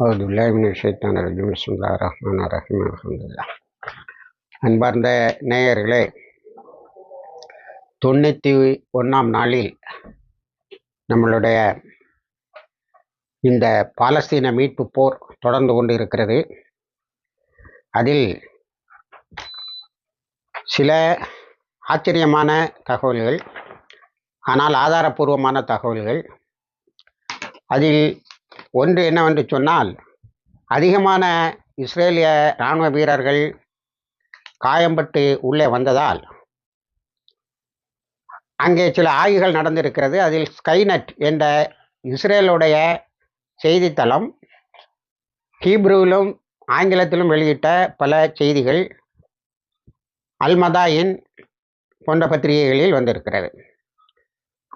அவுது பில்லாஹிமின ஷைத்தான் ரஜீம். பிஸ்மில்லா ரஹ்மான் ரஹீம். அன்பார்ந்த நேயர்களே தொண்ணூற்றி ஒன்றாம் நாளில் நம்மளுடைய இந்த பாலஸ்தீன மீட்பு போர் தொடர்ந்து கொண்டு இருக்கிறது அதில் சில ஆச்சரியமான தகவல்கள் ஆனால் ஆதாரபூர்வமான தகவல்கள். அதில் ஒன்று என்னவென்று சொன்னால் அதிகமான இஸ்ரேலிய இராணுவ வீரர்கள் காயம்பட்டு உள்ளே வந்ததால் அங்கே சில ஆய்வுகள் நடந்திருக்கிறது. அதில் ஸ்கைநெட் என்ற இஸ்ரேலுடைய செய்தித்தளம் ஹீப்ருவிலும் ஆங்கிலத்திலும் வெளியிட்ட பல செய்திகள் அல்மதாயின் போன்ற பத்திரிகைகளில் வந்திருக்கிறது.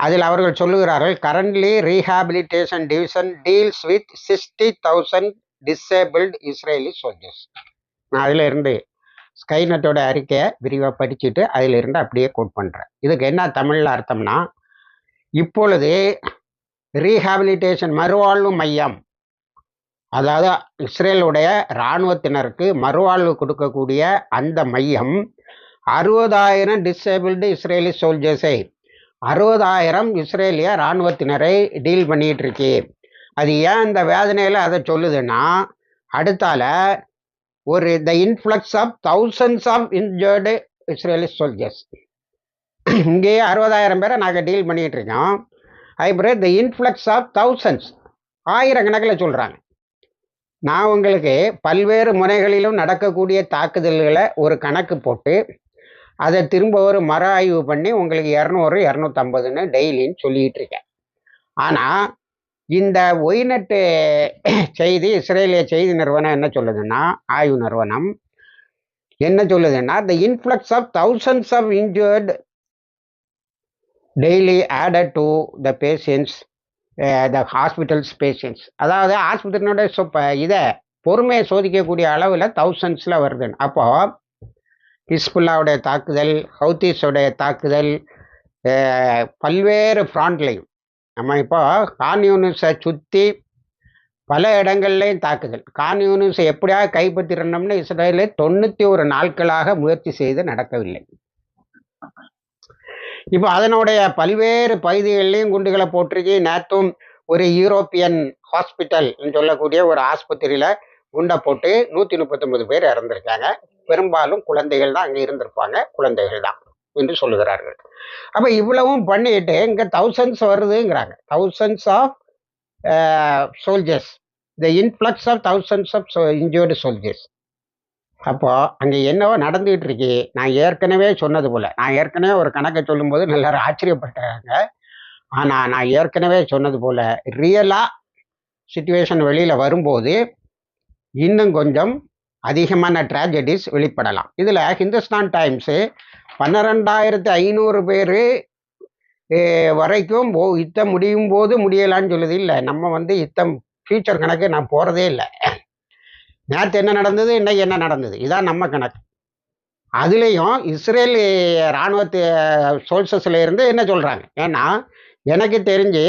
அதில் அவர்கள் சொல்லுகிறார்கள் currently rehabilitation division deals with sixty thousand disabled Israeli soldiers நான் அதில் இருந்து ஸ்கைநட்டோட அறிக்கையை விரிவாக படிச்சுட்டு அதில் இருந்து அப்படியே கோட் பண்ணுறேன் இதுக்கு என்ன தமிழில் அர்த்தம்னா இப்பொழுது ரீஹாபிலிட்டேஷன் மறுவாழ்வு மையம் அதாவது இஸ்ரேலுடைய இராணுவத்தினருக்கு மறுவாழ்வு கொடுக்கக்கூடிய அந்த மையம் அறுபதாயிரம் டிசேபிள்டு இஸ்ரேலி சோல்ஜர்ஸை அறுபதாயிரம் இஸ்ரேலிய இராணுவத்தினரை டீல் பண்ணிகிட்டு இருக்கு அது ஏன் இந்த வேதனையில் அதை சொல்லுதுன்னா அடுத்தால ஒரு the influx of thousands of injured Israeli soldiers இங்கேயே அறுபதாயிரம் பேரை நாங்கள் டீல் பண்ணிகிட்டு இருக்கோம் பிறகு த இன்ஃப்ளக்ஸ் ஆஃப் தௌசண்ட்ஸ் ஆயிரக்கணக்கில் சொல்கிறாங்க நான் உங்களுக்கு பல்வேறு முறைகளிலும் நடக்கக்கூடிய தாக்குதல்களை ஒரு கணக்கு போட்டு அதை திரும்ப ஒரு மறு ஆய்வு பண்ணி உங்களுக்கு இரநூறு இரநூத்தம்பதுன்னு டெய்லின்னு சொல்லிகிட்டு இருக்கேன். ஆனால் இந்த ஒய்நெட்டு செய்தி இஸ்ரேலிய செய்தி நிறுவனம் என்ன சொல்லுதுன்னா ஆய்வு நிறுவனம் என்ன சொல்லுதுன்னா the influx of thousands of injured daily added to the patients the hospitals patients அதாவது ஆஸ்பத்திரியோட சொப்ப இதை பொறுமையை சோதிக்கக்கூடிய அளவில் தௌசண்ட்ஸில் வருதுன்னு. அப்போது ஹிஸ்புல்லாவுடைய தாக்குதல் ஹவுத்திஸுடைய தாக்குதல் பல்வேறு ஃப்ராண்ட்லையும். நம்ம இப்போ கான்யூனிஸை சுற்றி பல இடங்கள்லையும் தாக்குதல். கான்யூனிஸை எப்படியாவது கைப்பற்றிடணும்னு இஸ்ரேலு தொண்ணூற்றி ஒரு நாட்களாக முயற்சி செய்து நடக்கவில்லை. இப்போ அதனுடைய பல்வேறு பகுதிகளிலையும் குண்டுகளை போட்டிருக்கு நேற்றும் ஒரு யூரோப்பியன் ஹாஸ்பிட்டல் சொல்லக்கூடிய ஒரு ஆஸ்பத்திரியில் குண்டை போட்டு நூற்றி முப்பத்தொம்பது பேர் இறந்துருக்காங்க. பெரும்பாலும் குழந்தைகள் தான் அங்கே இருந்திருப்பாங்க. குழந்தைகள் தான் என்று சொல்லுகிறார்கள். அப்போ இவ்வளவும் பண்ணிட்டு இங்கே thousands வருதுங்கிறாங்க. Thousands of soldiers the influx of thousands of injured soldiers அப்போ அங்கே என்னவோ நடந்துகிட்டு இருக்கு நான் ஏற்கனவே சொன்னது போல். நான் ஏற்கனவே ஒரு கணக்கை சொல்லும்போது நல்லா ஆச்சரியப்பட்டாங்க. ஆனால் நான் ஏற்கனவே சொன்னது போல் ரியலாக சுச்சுவேஷன் வெளியில் வரும்போது இன்னும் கொஞ்சம் அதிகமான ட்ராஜடிஸ் வெளிப்படலாம். இதில் ஹிந்துஸ்தான் டைம்ஸு பன்னிரெண்டாயிரத்து ஐநூறு பேர் வரைக்கும் ஓ யுத்தம் முடியும் போது முடியலான்னு சொல்லுது. இல்லை நம்ம வந்து யுத்தம் ஃபியூச்சர் கணக்கு நான் போகிறதே இல்லை. நேற்று என்ன நடந்தது இன்னைக்கு என்ன நடந்தது? இதான் நம்ம கணக்கு. அதுலேயும் இஸ்ரேல் இராணுவத்து சோல்சஸில் இருந்து என்ன சொல்கிறாங்க ஏன்னா எனக்கு தெரிஞ்சு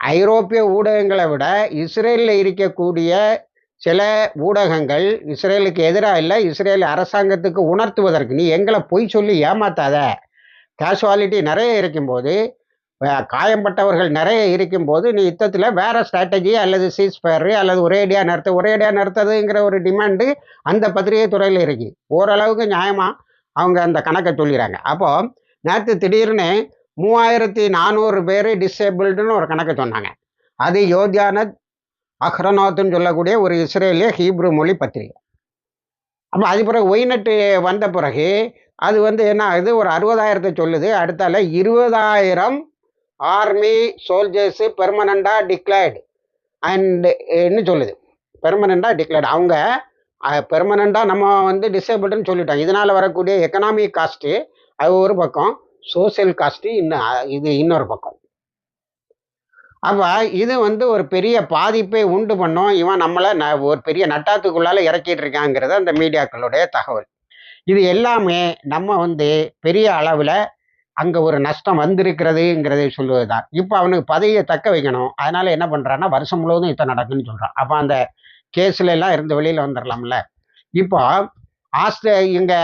ஐரோப்பிய ஊடகங்களை விட இஸ்ரேலில் இருக்கக்கூடிய சில ஊடகங்கள் இஸ்ரேலுக்கு எதிராக இல்லை இஸ்ரேல் அரசாங்கத்துக்கு உணர்த்துவதற்கு. நீ எங்களை பொய் சொல்லி ஏமாத்தாத. கேஷுவாலிட்டி நிறைய இருக்கும்போது காயம்பட்டவர்கள் நிறைய இருக்கும்போது நீ யுத்தத்தில் வேறு ஸ்ட்ராட்டஜி அல்லது சீஸ் ஃபயரு அல்லது ஒரேடியாக நிறுத்த ஒரேடியாக நிறுத்ததுங்கிற ஒரு டிமாண்டு அந்த பத்திரிகை துறையில் இருக்கு. ஓரளவுக்கு நியாயமாக அவங்க அந்த கணக்கை சொல்லிடுறாங்க. அப்போது நேற்று திடீர்னு மூவாயிரத்தி நானூறு பேர் டிசேபிள்டுன்னு ஒரு கணக்கை சொன்னாங்க. அது யோத்தியானத் அஹ்ரநாத்னு சொல்லக்கூடிய ஒரு இஸ்ரேலிய ஹீப்ரு மொழி பத்திரிகை. அப்போ அது பிறகு ஒய்நட்டு வந்த பிறகு அது வந்து என்ன ஆகுது? ஒரு அறுபதாயிரத்தை சொல்லுது. அடுத்தால இருபதாயிரம் ஆர்மி சோல்ஜர்ஸு பெர்மனண்டாக டிக்ளேர்டு. அண்டு சொல்லுது. பெர்மனண்டாக டிக்ளேர்டு. அவங்க பெர்மனண்டாக நம்ம வந்து டிசேபிள்டுன்னு சொல்லிட்டோம் இதனால் வரக்கூடிய எக்கனாமிக் காஸ்ட்டு அது ஒரு பக்கம். சோசியல் காஸ்ட்டு இன்னும் இது இன்னொரு பக்கம். அப்போ இது வந்து ஒரு பெரிய பாதிப்பை உண்டு பண்ணும். இவன் நம்மளை ந ஒரு பெரிய நட்டாத்துக்குள்ளால இறக்கிட்டு இருக்காங்கிறது அந்த மீடியாக்களுடைய தகவல். இது எல்லாமே நம்ம வந்து பெரிய அளவில் அங்கே ஒரு நஷ்டம் வந்திருக்கிறதுங்கிறதை சொல்லுவது தான் இப்போ அவனுக்கு பதவியை தக்க வைக்கணும். அதனால என்ன பண்ணுறான்னா வருஷம் முழுவதும் இத்தனை நடக்குன்னு சொல்கிறான் அப்போ அந்த கேஸில் எல்லாம் இருந்து வெளியில் வந்துடலாம்ல இப்போ ஆஸ்திரே இங்கே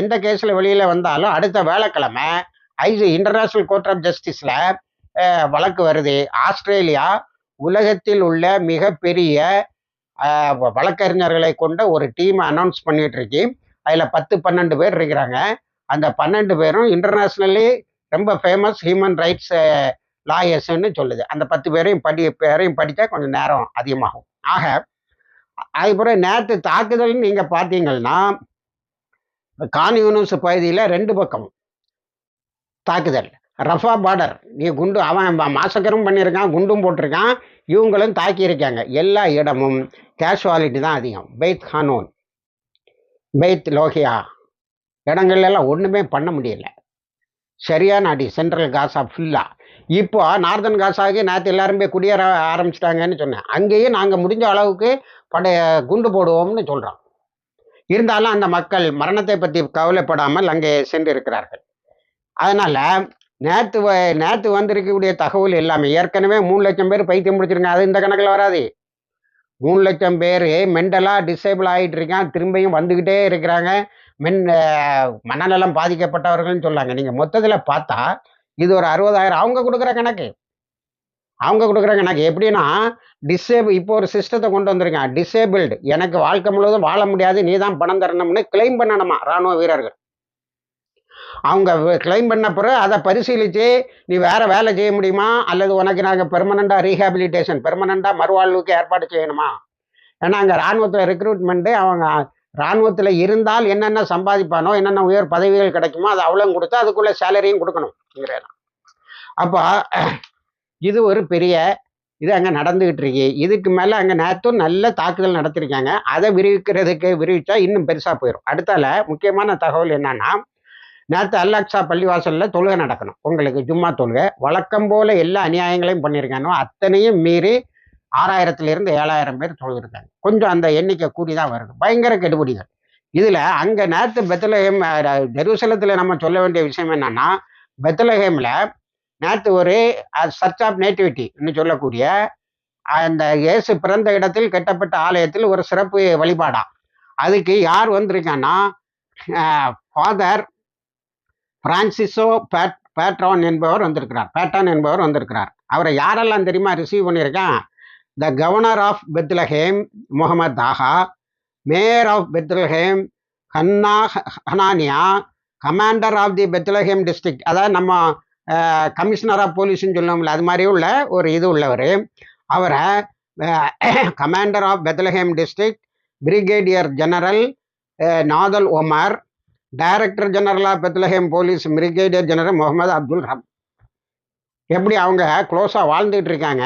எந்த கேஸில் வெளியில் வந்தாலும் அடுத்த வேலைக்கிழமை I C international court of ஜஸ்டிஸில் வழக்கு வருது. ஆஸ்திரேலியா உலகத்தில் உள்ள மிகப்பெரிய வ- வழக்கறிஞர்களை கொண்ட ஒரு டீம் அனௌன்ஸ் பண்ணிட்டு இருக்கு அதில் பத்து பன்னெண்டு பேர் இருக்கிறாங்க. அந்த பன்னெண்டு பேரும் இன்டர்நேஷ்னலி ரொம்ப ஃபேமஸ் ஹியூமன் ரைட்ஸ் லாயர்ஸ்ன்னு சொல்லுது. அந்த பத்து பேரையும் படி பேரையும் படித்தா கொஞ்சம் நேரம் அதிகமாகும். ஆக அதுக்கப்புறம் நேற்று தாக்குதல் நீங்கள் பார்த்தீங்கன்னா கான் யூனிவர்ஸ் பகுதியில் ரெண்டு பக்கம் தாக்குதல். ரஃபா பார்டர் நீ குண்டு அவன் மாசக்கரும் பண்ணியிருக்கான் குண்டும் போட்டிருக்கான் இவங்களும் தாக்கியிருக்காங்க. எல்லா இடமும் கேஷுவாலிட்டி தான் அதிகம். பெய்த் ஹானூன் பெய்த் லோஹியா இடங்கள்லாம் ஒன்றுமே பண்ண முடியல. சரியான அடி சென்ட்ரல் காசா ஃபுல்லாக இப்போ நார்தன் காசாவுக்கு நேற்று எல்லாருமே குடியேற ஆரம்பிச்சிட்டாங்கன்னு சொன்னேன். அங்கேயும் நாங்கள் முடிஞ்ச அளவுக்கு படைய குண்டு போடுவோம்னு சொல்கிறோம் இருந்தாலும் அந்த மக்கள் மரணத்தை பற்றி கவலைப்படாமல் அங்கே சென்று இருக்கிறார்கள் அதனால் நேற்று வ நேற்று வந்திருக்கக்கூடிய தகவல் எல்லாமே. ஏற்கனவே மூணு லட்சம் பேர் பைத்தியம் முடிச்சிருங்க அது இந்த கணக்கில் வராது. மூணு லட்சம் பேர் மென்டலாக டிசேபிள் ஆகிட்டு இருக்கான் திரும்பியும் வந்துக்கிட்டே இருக்கிறாங்க. மென் மனநலம் பாதிக்கப்பட்டவர்கள்னு சொல்லாங்க. நீங்கள் மொத்தத்தில் பார்த்தா இது ஒரு அறுபதாயிரம். அவங்க கொடுக்குற கணக்கு. அவங்க கொடுக்குற கணக்கு. எப்படின்னா டிசேபிள் இப்போ ஒரு சிஸ்டத்தை கொண்டு வந்திருக்கான் டிசேபிள்டு எனக்கு வாழ்க்கை முழுவதும் வாழ முடியாது. நீ தான் பணம் தரணும்னு கிளைம் பண்ணணுமா? ராணுவ வீரர்கள். அவங்க கிளைம் பண்ண பிறகு அதை பரிசீலித்து நீ வேறு வேலை செய்ய முடியுமா? அல்லது உனக்கு நாங்கள் பெர்மனண்டாக ரீஹாபிலிட்டேஷன் பெர்மனண்டாக மறுவாழ்வுக்கு ஏற்பாடு செய்யணுமா? ஏன்னா அங்கே இராணுவத்தில் ரெக்ரூட்மெண்ட்டு அவங்க இராணுவத்தில் இருந்தால் என்னென்ன சம்பாதிப்பானோ என்னென்ன உயர் பதவிகள் கிடைக்குமோ அது அவ்வளோ கொடுத்து அதுக்குள்ளே சேலரியும் கொடுக்கணும். அப்போ இது ஒரு பெரிய இது அங்கே நடந்துகிட்டு இருக்கு. இதுக்கு மேலே அங்கே நேற்றும் நல்ல தாக்குதல் நடத்திருக்காங்க. அதை விரிவிக்கிறதுக்கு விரிவிச்சா இன்னும் பெருசாக போயிடும் அடுத்தால முக்கியமான தகவல் என்னன்னா நேற்று அல்லாக்சா பள்ளிவாசலில் தொழுகை நடக்கணும். உங்களுக்கு ஜும்மா தொழுகை. வழக்கம் போல எல்லா அநியாயங்களையும் பண்ணியிருக்கானோ அத்தனையும் மீறி ஆறாயிரத்துலேருந்து ஏழாயிரம் பேர் தொழுகிருக்காங்க கொஞ்சம் அந்த எண்ணிக்கை கூடி தான் வருது. பயங்கர கெடுபிடிகள். இதில் அங்கே நேற்று பெத்தலகேம் ஜெருசலத்தில் நம்ம சொல்ல வேண்டிய விஷயம் என்னன்னா பெத்தலகேமில் நேற்று ஒரு சர்ச் ஆஃப் நேட்டிவிட்டின்னு சொல்லக்கூடிய அந்த இயேசு பிறந்த இடத்தில் கட்டப்பட்ட ஆலயத்தில் ஒரு சிறப்பு வழிபாடா. அதுக்கு யார் வந்திருக்கான்னா ஃபாதர் பிரான்சிஸோ பேட் பேட்ரான் என்பவர் வந்திருக்கிறார். பேட்டான் என்பவர் வந்திருக்கிறார். அவரை யாரெல்லாம் தெரியுமா? ரிசீவ் பண்ணியிருக்கான்? The governor of Bethlehem Mohammed Taha mayor of Bethlehem Hanna Hanania commander of the Bethlehem district அதாவது நம்ம கமிஷனர் ஆஃப் போலீஸ்னு சொல்லுவோம்ல அது மாதிரி உள்ள ஒரு இது உள்ளவர். அவரை commander of Bethlehem district brigadier general Nadal Omar director ஜெனரலாக Bethlehem police brigadier general Mohammed Abdul Rab எப்படி அவங்க க்ளோஸாக வாழ்ந்துட்டு இருக்காங்க?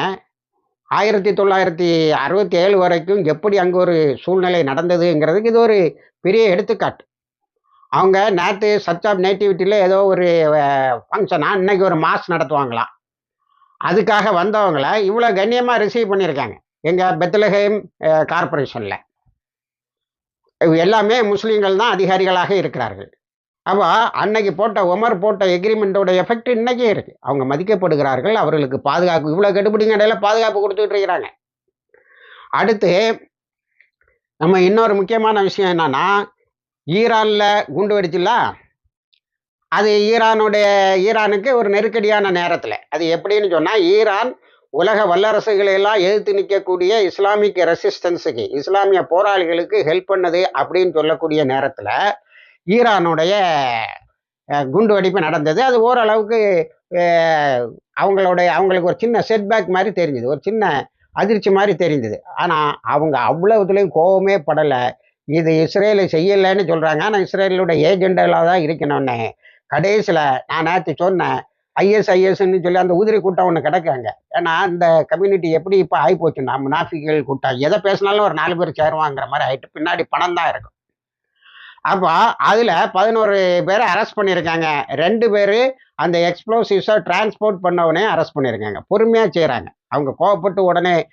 ஆயிரத்தி தொள்ளாயிரத்தி அறுபத்தி ஏழு வரைக்கும் எப்படி அங்கே ஒரு சூழ்நிலை நடந்ததுங்கிறதுக்கு இது ஒரு பெரிய எடுத்துக்காட்டு. அவங்க நேற்று சர்ச் ஆஃப் நேட்டிவிட்டியில் ஏதோ ஒரு ஃபங்க்ஷனாக இன்னைக்கு ஒரு மாஸ் நடத்துவாங்களாம். அதுக்காக வந்தவங்கள இவ்வளோ கண்ணியமாக ரிசீவ் பண்ணியிருக்காங்க. எங்கள் பெத்லஹேம் கார்பரேஷனில் எல்லாமே முஸ்லீம்கள் தான் அதிகாரிகளாக இருக்கிறார்கள். அப்போ அன்னைக்கு போட்ட உமர் போட்ட எக்ரிமெண்ட்டோட எஃபெக்ட் இன்னைக்கே இருக்குது அவங்க மதிக்கப்படுகிறார்கள் அவர்களுக்கு பாதுகாப்பு இவ்வளோ கெடுபிடிங்க இடையில பாதுகாப்பு கொடுத்துக்கிட்டு இருக்கிறாங்க. அடுத்து நம்ம இன்னொரு முக்கியமான விஷயம் என்னன்னா ஈரானில் குண்டு வெடிச்சுல அது ஈரானுடைய ஈரானுக்கு ஒரு நெருக்கடியான நேரத்தில். அது எப்படின்னு சொன்னால் ஈரான் உலக வல்லரசுகளை எல்லாம் எதிர்த்து நிற்கக்கூடிய இஸ்லாமிக் ரெசிஸ்டன்ஸுக்கு இஸ்லாமிய போராளிகளுக்கு ஹெல்ப் பண்ணுது அப்படின்னு சொல்லக்கூடிய நேரத்தில் ஈரானுடைய குண்டு வெடிப்பு நடந்தது. அது ஓரளவுக்கு அவங்களுடைய அவங்களுக்கு ஒரு சின்ன செட்பேக் மாதிரி தெரிஞ்சுது. ஒரு சின்ன அதிர்ச்சி மாதிரி தெரிந்தது ஆனால் அவங்க அவ்வளவுத்துலேயும் கோபமே படலை. இது இஸ்ரேலை செய்யலைன்னு சொல்கிறாங்க ஆனால் இஸ்ரேலோட ஏஜெண்டாலாக தான் இருக்கணும்னு. கடைசியில் நான் நேற்று சொன்னேன் ஐஎஸ்ஐஎஸ்ன்னு சொல்லி அந்த உதிரி கூட்டம் ஒன்று கிடக்காங்க ஏன்னா அந்த கம்யூனிட்டி எப்படி இப்போ ஆகிப்போச்சுன்னா முனாஃபிகள் கூட்டம். எதை பேசினாலும் ஒரு நாலு பேர் சேருவாங்கிற மாதிரி ஆகிட்டு பின்னாடி பணம் தான் இருக்கும். அப்போ அதில் பதினோரு பேரை அரெஸ்ட் பண்ணியிருக்காங்க. ரெண்டு பேர் அந்த எக்ஸ்ப்ளோசிவ்ஸை டிரான்ஸ்போர்ட் பண்ணவனே அரெஸ்ட் பண்ணியிருக்காங்க. பொறுமையாக செய்கிறாங்க அவங்க கோவப்பட்டு உடனே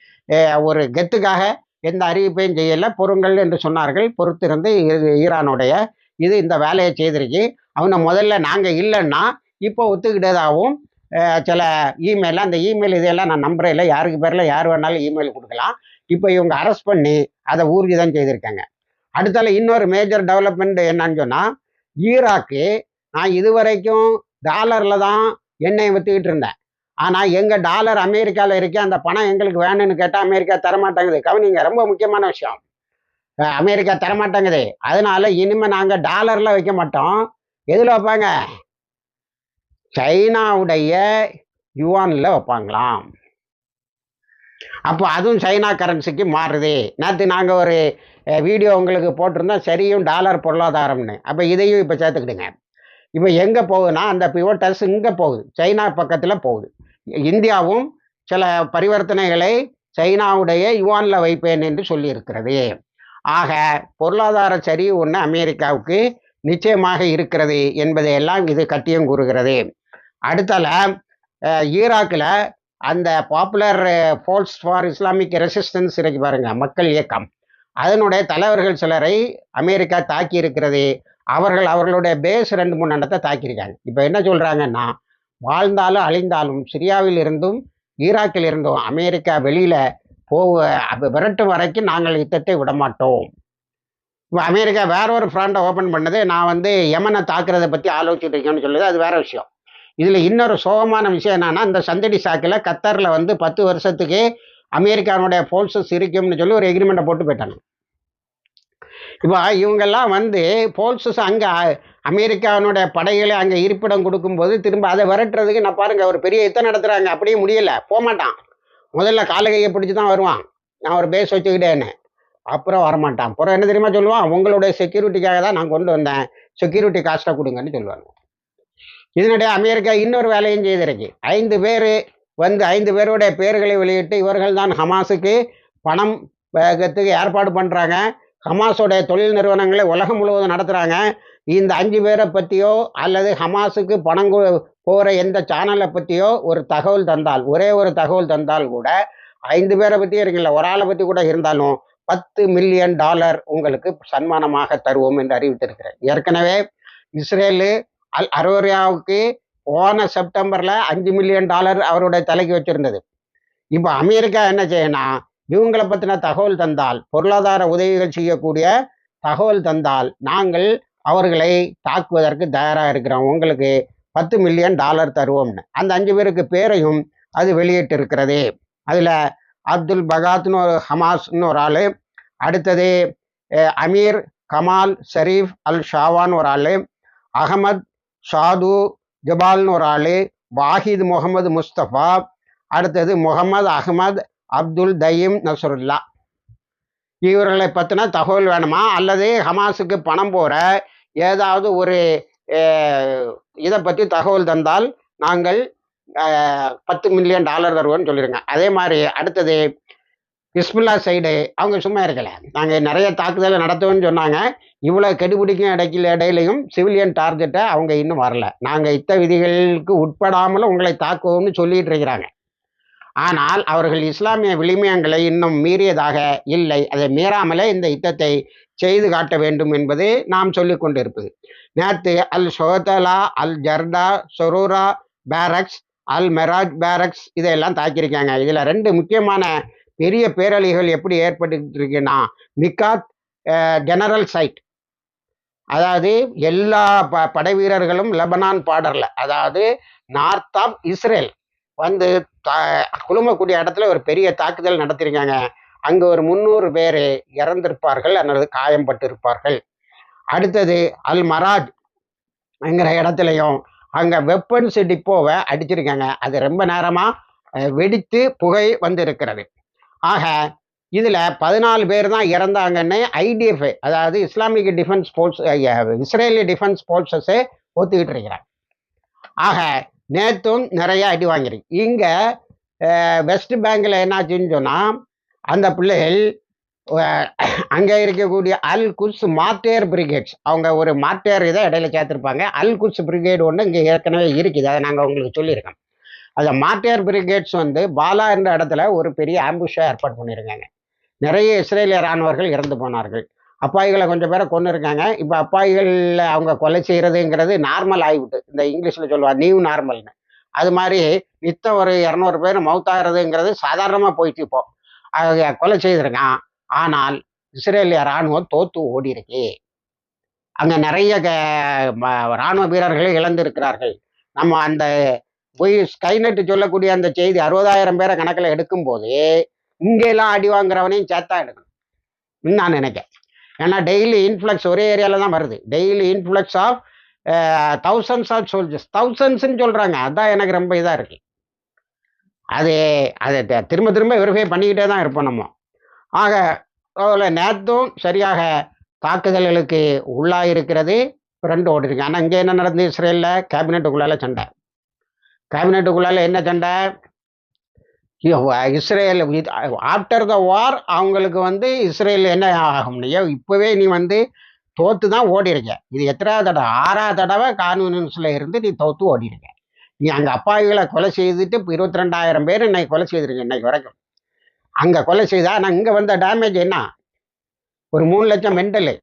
ஒரு கெத்துக்காக எந்த அறிவிப்பையும் செய்யலை. பொறுங்கள் என்று சொன்னார்கள். பொறுத்திருந்து ஈ- ஈரானுடைய இது இந்த வேலையை செய்திருக்கு. அவனை முதல்ல நாங்கள் இல்லைன்னா இப்போ ஒத்துக்கிட்டதாகவும் சில இமெயில் அந்த இமெயில் இதையெல்லாம் நான் நம்புறேன். இல்லை யாருக்கு பேரில் யார் வேணாலும் இமெயில் கொடுக்கலாம். இப்போ இவங்க அரெஸ்ட் பண்ணி அதை ஊர்ஜிதம் செய்திருக்காங்க. அடுத்தால இன்னொரு மேஜர் டெவலப்மெண்ட் என்னன்னு சொன்னால் ஈராக்கு நான் இதுவரைக்கும் டாலரில் தான் எண்ணெயை விற்றுக்கிட்டு இருந்தேன். ஆனால் எங்கள் டாலர் அமெரிக்காவில் இருக்கே அந்த பணம் எங்களுக்கு வேணும்னு கேட்டால் அமெரிக்கா தரமாட்டேங்குது. கவனிங்க ரொம்ப முக்கியமான விஷயம். அமெரிக்கா தரமாட்டேங்குது. அதனால இனிமேல் நாங்கள் டாலரில் வைக்க மாட்டோம். எதில் வைப்பாங்க? சைனாவுடைய யுவானில் வைப்பாங்களாம். அப்போ அதுவும் சைனா கரன்சிக்கு மாறுது. நேற்று நாங்கள் ஒரு வீடியோ உங்களுக்கு போட்டிருந்தோம். சரியும் டாலர் பொருளாதாரம்னு. அப்போ இதையும் இப்போ சேர்த்துக்கிடுங்க. இப்போ எங்கே போகுதுன்னா அந்த பிவோட்டஸ் இங்கே போகுது. சைனா பக்கத்தில் போகுது. இந்தியாவும் சில பரிவர்த்தனைகளை சைனாவுடைய யுவானில் வைப்பேன் என்று சொல்லியிருக்கிறது. ஆக பொருளாதார சரிவு ஒன்று அமெரிக்காவுக்கு நிச்சயமாக இருக்கிறது என்பதையெல்லாம் இது கட்டியம் கூறுகிறது. அடுத்தால ஈராக்கில் அந்த popular force for Islamic resistance இருக்கு பாருங்க மக்கள் இயக்கம். அதனுடைய தலைவர்கள் சிலரை அமெரிக்கா தாக்கி இருக்கிறது. அவர்கள் அவர்களுடைய பேஸ் ரெண்டு மூணு இடத்தை தாக்கியிருக்காங்க. இப்போ என்ன சொல்கிறாங்கன்னா வாழ்ந்தாலும் அழிந்தாலும் சிரியாவில் இருந்தும் ஈராக்கில் இருந்தும் அமெரிக்கா வெளியில் போக விரட்டு விரட்டும் வரைக்கும் நாங்கள் யுத்தத்தை விடமாட்டோம். அமெரிக்கா வேற ஒரு ஃப்ராண்டை ஓப்பன் பண்ணது. நான் வந்து யமனை தாக்குறதை பற்றி ஆலோசிச்சுட்டு இருக்கேன்னு சொல்லுது அது வேற விஷயம். இதில் இன்னொரு சோகமான விஷயம் என்னன்னா இந்த சந்தடி சாக்கில் கத்தரில் வந்து பத்து வருஷத்துக்கு அமெரிக்கானுடைய ஃபோர்ஸஸ் இருக்கும்னு சொல்லி ஒரு எக்ரிமெண்ட்டை போட்டு போயிட்டாங்க. இப்போ இவங்கெல்லாம் வந்து ஃபோர்ஸஸ் அங்கே அமெரிக்காவினுடைய படைகளை அங்கே இருப்பிடம் கொடுக்கும்போது திரும்ப அதை விரட்டுறதுக்கு நான் பாருங்க ஒரு பெரிய யுத்தம் நடத்துகிறாங்க அப்படியே முடியலை. போக மாட்டான் முதல்ல காலகையை பிடிச்சி தான் வருவான். நான் ஒரு பேஸ் வச்சுக்கிட்டேன்னு. அப்புறம் வரமாட்டான். அப்புறம் என்ன தெரியுமா சொல்லுவான்? உங்களுடைய செக்யூரிட்டிக்காக தான் நான் கொண்டு வந்தேன். செக்யூரிட்டி காஸ்ட்டை கொடுங்கன்னு சொல்லுவாங்க. இதனுடைய அமெரிக்கா இன்னொரு வேலையும் செய்திருக்கு. ஐந்து பேர் வந்து ஐந்து பேருடைய பேர்களை வெளியிட்டு இவர்கள் தான் ஹமாஸுக்கு பணம் வேகத்துக்கு ஏற்பாடு பண்ணுறாங்க ஹமாஸோடைய தொழில் நிறுவனங்களை உலகம் முழுவதும் நடத்துகிறாங்க இந்த அஞ்சு பேரை பற்றியோ அல்லது ஹமாஸுக்கு பணம் போகிற எந்த சேனலை பற்றியோ ஒரு தகவல் தந்தால் ஒரே ஒரு தகவல் தந்தால் கூட ஐந்து பேரை பற்றியும் இருக்குல்ல ஒரு ஆளை பற்றி கூட இருந்தாலும் பத்து மில்லியன் டாலர் உங்களுக்கு சன்மானமாக தருவோம் என்று அறிவித்திருக்கிறேன். ஏற்கனவே இஸ்ரேலு அல் அரோரியாவுக்கு போன செப்டம்பரில் அஞ்சு மில்லியன் டாலர் அவருடைய தலைக்கு வச்சிருந்தது. இப்போ அமெரிக்கா என்ன செய்யணும் இவங்களை பற்றின தகவல் தந்தால் பொருளாதார உதவிகள் செய்யக்கூடிய தகவல் தந்தால் நாங்கள் அவர்களை தாக்குவதற்கு தயாராக இருக்கிறோம். உங்களுக்கு பத்து மில்லியன் டாலர் தருவோம்னு. அந்த அஞ்சு பேருக்கு பேரையும் அது வெளியிட்டு இருக்கிறது அதில் அப்துல் பகாத்னு ஒரு ஹமாஸ்னு ஒரு ஆள் அடுத்தது அமீர் கமால் ஷரீஃப் அல் ஷாவான் ஒரு ஆள் அகமத் ஷாது ஜபால்னு ஒரு ஆள் வாஹித் முகமது முஸ்தபா அடுத்தது முகமது அகமது அப்துல் தயீம் நசருல்லா. இவர்களை பற்றின தகவல் வேணுமா? அல்லது ஹமாஸுக்கு பணம் போகிற ஏதாவது ஒரு இதை பற்றி தகவல் தந்தால் நாங்கள் பத்து மில்லியன் டாலர் தருவோம்னு சொல்லிடுங்க அதே மாதிரி அடுத்தது ஹிஸ்புல்லா சைடு அவங்க சும்மா இருக்கலை. நாங்கள் நிறைய தாக்குதலை நடத்துவோம்னு சொன்னாங்க. இவ்வளோ கெடுபிடிக்கும் இடைக்கில இடையிலையும் சிவிலியன் டார்கெட்டை அவங்க இன்னும் வரல. நாங்கள் யுத்த விதிகளுக்கு உட்படாமல் உங்களை தாக்குவோம்னு சொல்லிட்டு இருக்கிறாங்க. ஆனால் அவர்கள் இஸ்லாமிய விளிமயங்களை இன்னும் மீறியதாக இல்லை. அதை மீறாமலே இந்த யுத்தத்தை செய்து காட்ட வேண்டும் என்பது நாம் சொல்லிக்கொண்டிருப்பது நேற்று அல் ஷோதலா அல் ஜர்தா சொரூரா பேரக்ஸ் அல் மெராஜ் பேரக்ஸ் இதையெல்லாம் தாக்கியிருக்காங்க. இதில் ரெண்டு முக்கியமான பெரிய பேரழிகள் எப்படி ஏற்பட்டு இருக்குன்னா மிகாத் ஜெனரல் சைட் அதாவது எல்லா ப படை வீரர்களும் லெபனான் பார்டரில் அதாவது நார்த் ஆஃப் இஸ்ரேல் வந்து த குழுமக்கூடிய இடத்துல ஒரு பெரிய தாக்குதல் நடத்திருக்காங்க அங்கே ஒரு முந்நூறு பேர் இறந்திருப்பார்கள் அல்லது காயம்பட்டிருப்பார்கள். அடுத்தது அல் மராஜ் என்கிற இடத்துலையும் அங்கே வெப்பன்ஸ் டிப்போவை அடிச்சிருக்காங்க. அது ரொம்ப நேரமாக வெடித்து புகை வந்திருக்கிறது. ஆக இதில் பதினாலு பேர் தான் இறந்தாங்கன்னு ஐடிஎஃப் அதாவது Islamic defence force Israeli defence ஃபோர்ஸஸே ஒத்துக்கிட்டு இருக்கிறாங்க. ஆக நேற்றும் நிறைய அடி வாங்கிருக்கு. இங்கே வெஸ்ட் பேங்கில் என்னாச்சுன்னு சொன்னால் அந்த பிள்ளைகள் அங்கே இருக்கக்கூடிய அல் குஸ் மார்டேர் பிரிகேட்ஸ் அவங்க ஒரு மார்டேர் இதை இடையில சேர்த்துருப்பாங்க. அல் குஸ் பிரிகேட் ஒன்று இங்கே ஏற்கனவே இருக்குது. அதை நாங்கள் உங்களுக்கு சொல்லியிருக்கோம். அந்த மாட்டியார் பிரிகேட்ஸ் வந்து பாலா என்ற இடத்துல ஒரு பெரிய ஆம்புஷை ஏற்பாடு பண்ணியிருக்காங்க. நிறைய இஸ்ரேலிய இராணுவர்கள் இறந்து போனார்கள். அப்பாயிகளை கொஞ்சம் பேரை கொண்டு இருக்காங்க இப்போ அப்பாய்களில் அவங்க கொலை செய்கிறதுங்கிறது நார்மல் ஆகிவிட்டு இந்த இங்கிலீஷில் சொல்லுவாங்க நியூ நார்மல்னு அது மாதிரி நித்தம் ஒரு இரநூறு பேர் மவுத்தாகிறதுங்கிறது சாதாரணமாக போயிட்டு இப்போ. கொலை செய்திருக்கான் ஆனால் இஸ்ரேலிய இராணுவம் தோத்து ஓடி இருக்கு அங்கே நிறைய க- ம- ராணுவ வீரர்களை இழந்திருக்கிறார்கள். நம்ம அந்த போய் ஸ்கைநெட் சொல்லக்கூடிய அந்த செய்தி அறுபதாயிரம் பேரை கணக்கில் எடுக்கும்போது இங்கெல்லாம் அடி வாங்குறவனையும் சேர்த்தா எடுக்கணும். நான் நினைக்கிறேன். ஏன்னா டெய்லி இன்ஃப்ளக்ஸ் ஒரே ஏரியாவில் தான் வருது. Daily influx of thousands of soldiers தௌசண்ட்ஸ்ன்னு சொல்கிறாங்க அதான் எனக்கு ரொம்ப இதாக இருக்கு. அது அதை த- திரும்ப திரும்ப வெரிஃபை பண்ணிக்கிட்டே தான் இருப்போம் நம்ம. ஆக அதில் நேற்றும் சரியாக தாக்குதல்களுக்கு உள்ளாக இருக்கிறது ஓடி இருக்கு ஆனால் இங்கே என்ன நடந்தது இஸ்ரேலில் கேபினெட்டுக்குள்ளால சண்டை. கேபினட்டுக்குள்ளால என்ன சண்டை? இஸ்ரேல். ஆஃப்டர் த வார் அவங்களுக்கு வந்து இஸ்ரேல் என்ன ஆகும்னையோ இப்போவே நீ வந்து தோத்து தான் ஓடிருக்க. இது எத்தனாவது தடவை? ஆறாவது தடவை கான்வென்ஸில் இருந்து நீ தோத்து ஓடிருக்க. நீ அங்கே அப்பாவிகளை கொலை செய்துட்டு இப்போ இருபத்தி ரெண்டாயிரம் பேர் இன்னைக்கு கொலை செய்திருக்க இன்னைக்கு வரைக்கும். அங்கே கொலை செய்தா? ஆனால் இங்கே வந்த டேமேஜ் என்ன? ஒரு மூணு லட்சம் மென்டலு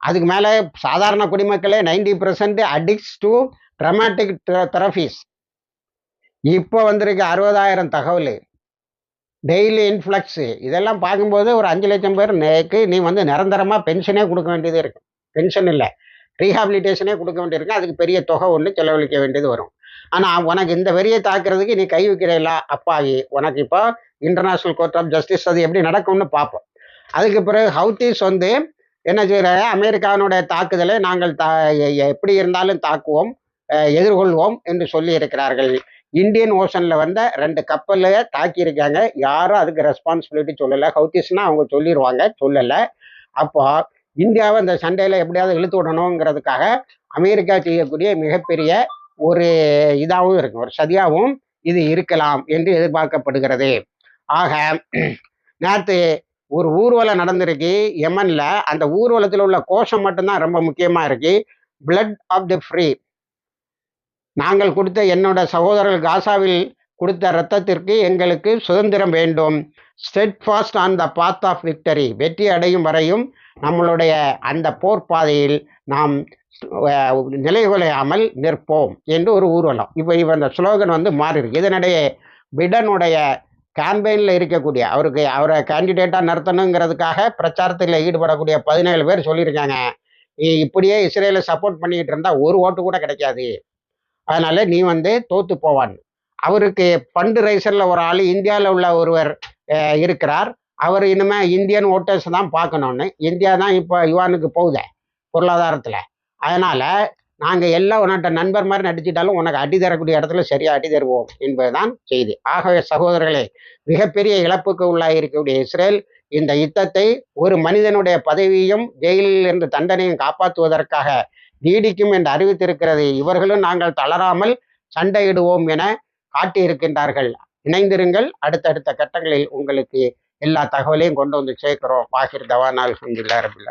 அதுக்கு மேலே சாதாரண குடிமக்களே ninety percent addicts to traumatic therapies இப்போ வந்திருக்கு அறுபதாயிரம் தகவல் டெய்லி இன்ஃப்ளக்ஸு இதெல்லாம் பார்க்கும்போது ஒரு அஞ்சு லட்சம் பேர் நேக்கு நீ வந்து நிரந்தரமாக பென்ஷனே கொடுக்க வேண்டியது இருக்கு. பென்ஷன் இல்லை. ரீஹாபிலிட்டேஷனே கொடுக்க வேண்டியிருக்கு. அதுக்கு பெரிய தொகை ஒன்று செலவழிக்க வேண்டியது வரும். ஆனால் உனக்கு இந்த வெறியை தாக்குறதுக்கு நீ கை வைக்கிறீங்களா அப்பாவி உனக்கு இப்போ இன்டர்நேஷ்னல் கோர்ட் ஆஃப் ஜஸ்டிஸ் அது எப்படி நடக்கும்னு பார்ப்போம். அதுக்கு பிறகு ஹவுத்தீஸ் வந்து என்ன செய்கிற அமெரிக்காவினுடைய தாக்குதலை நாங்கள் தா எ- எப்படி இருந்தாலும் தாக்குவோம் எதிர்கொள்வோம் என்று சொல்லி இருக்கிறார்கள். இந்தியன் ஓஷனில் வந்த ரெண்டு கப்பலை தாக்கியிருக்காங்க. யாரும் அதுக்கு ரெஸ்பான்சிபிலிட்டி சொல்லலை. ஹவுத்திஸ்னால் அவங்க சொல்லிடுவாங்க சொல்லலை. அப்போ இந்தியாவை இந்த சண்டையில் எப்படியாவது இழுத்து விடணுங்கிறதுக்காக அமெரிக்கா செய்யக்கூடிய மிகப்பெரிய ஒரு இதாகவும் இருக்கும் ஒரு சதியாகவும் இது இருக்கலாம் என்று எதிர்பார்க்கப்படுகிறது. ஆக நேற்று ஒரு ஊர்வலம் நடந்திருக்கு. எமனில் அந்த ஊர்வலத்தில் உள்ள கோஷம் மட்டும்தான் ரொம்ப முக்கியமாக இருக்கு. பிளட் ஆஃப் தி ஃப்ரீ நாங்கள் கொடுத்த என்னோட சகோதரர்கள் காசாவில் கொடுத்த இரத்தத்திற்கு எங்களுக்கு சுதந்திரம் வேண்டும். Steadfast on the path of victory வெற்றி அடையும் வரையும் நம்மளுடைய அந்த போர் பாதையில் நாம் நிலைகுலையாமல் நிற்போம் என்று ஒரு ஊர்வலம். இப்போ இவ அந்த ஸ்லோகன் வந்து மாறி இதனுடைய இதனிடையே பிடனுடைய கேம்பெயினில் இருக்கக்கூடிய அவருக்கு அவரை கேண்டிடேட்டாக நிறுத்தணுங்கிறதுக்காக பிரச்சாரத்தில் ஈடுபடக்கூடிய பதினேழு பேர் சொல்லியிருக்காங்க. நீ இப்படியே இஸ்ரேலை சப்போர்ட் பண்ணிக்கிட்டு இருந்தால் ஒரு ஓட்டு கூட கிடைக்காது. அதனால நீ வந்து தோத்து போவான் அவருக்கு ஃபண்டு ரைசரில் ஒரு ஆள் இந்தியாவில் உள்ள ஒருவர் இருக்கிறார். அவர் இனிமே இந்தியன் ஓட்டர்ஸ் தான் பார்க்கணுன்னு இந்தியா தான் இப்போ யுவானுக்கு போகுதே பொருளாதாரத்தில். அதனால நாங்கள் எல்லாம் உன்னோட நண்பர் மாதிரி நடிச்சிட்டாலும் உனக்கு அடி தரக்கூடிய இடத்துல சரியாக அடி தருவோம் என்பதுதான் செய்தி. ஆகவே சகோதரர்களே மிகப்பெரிய இழப்புக்கு உள்ளாக இருக்கக்கூடிய இஸ்ரேல் இந்த யுத்தத்தை ஒரு மனிதனுடைய பதவியும் ஜெயிலில் இருந்து தண்டனையும் காப்பாற்றுவதற்காக நீடிக்கும் என்று அறிவித்திருக்கிறது. இவர்களும் நாங்கள் தளராமல் சண்டையிடுவோம் என காட்டியிருக்கின்றார்கள். இணைந்திருங்கள். அடுத்தடுத்த கட்டங்களில் உங்களுக்கு எல்லா தகவலையும் கொண்டு வந்து சேர்க்கிறோம். வாகிர் தவானால் அல்ஹம்துலில்லாஹ் ரபில்